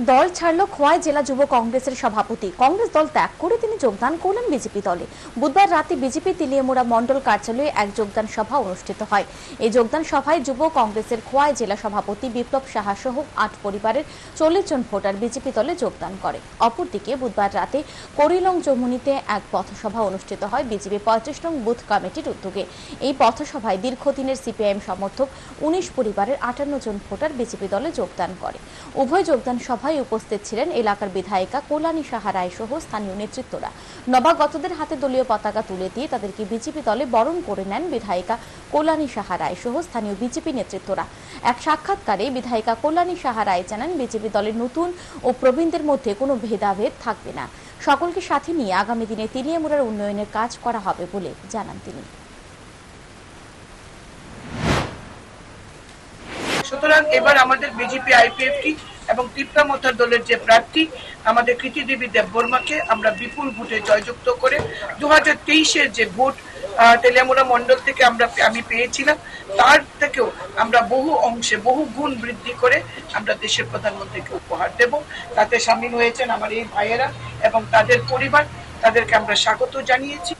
দল ছাড়ল খোয়াই জেলা যুব কংগ্রেসের সভাপতি। কংগ্রেস দল ত্যাগ করে তিনি যোগদান করলেন বিজেপি দলে। বুধবার রাতে বিজেপি তিলিয়ামুড়া মণ্ডল কার্যালয়ে এক যোগদান সভা অনুষ্ঠিত হয়। এই যোগদান সভায় যুব কংগ্রেসের খোয়াই জেলা সভাপতি বিপ্লব সাহা সহ আট পরিবারের চল্লিশ জন ভোটার বিজেপি দলে যোগদান করে। অপরদিকে বুধবার রাতে করিলং চমুনিতে এক পথসভা অনুষ্ঠিত হয় বিজেপি পঁয়ত্রিশ নং বুথ কমিটির উদ্যোগে। এই পথসভায় দীর্ঘদিনের সিপিআইএম সমর্থক উনিশ পরিবারের আটান্ন জন ভোটার বিজেপি দলে যোগদান করে। উভয় যোগদান সভায় উপস্থিত ছিলেন এলাকার বিধায়িকা কল্যাণী সাহা সহ স্থানীয় নেতৃত্বরা। নবাগতদের হাতে দলীয় পতাকা তুলে দিয়ে তাদেরকে বিজেপি দলে বরণ করে নেন বিধায়িকা কল্যাণী সাহা সহ স্থানীয় বিজেপি নেতৃত্বরা। এক সাক্ষাৎকারে বিধায়িকা কল্যাণী সাহা রায় জানান, বিজেপি দলের নতুন ও প্রবীণদের মধ্যে কোনো ভেদাভেদ থাকবে না। সকলকে সাথে নিয়ে আগামী দিনে তিলিয়ামুড়ার উন্নয়নের কাজ করা হবে বলে জানান তিনি। সুতরাং এবার আমাদের বিজেপি আইপিএফটি এবং তিপ্রা মথার দলের যে প্রার্থী, আমাদের কৃতিদেবী দেববর্মাকে আমরা বিপুল ভোটে জয়যুক্ত করে দু হাজার যে ভোট তেলিয়ামুড়া মন্ডল থেকে আমরা আমি পেয়েছিলাম, তার থেকেও আমরা বহু অংশে বহু গুণ বৃদ্ধি করে আমরা দেশের প্রধানমন্ত্রীকে উপহার দেব। তাতে সামিল হয়েছেন আমার এই ভাইয়েরা এবং তাদের পরিবার, তাদেরকে আমরা স্বাগত জানিয়েছি।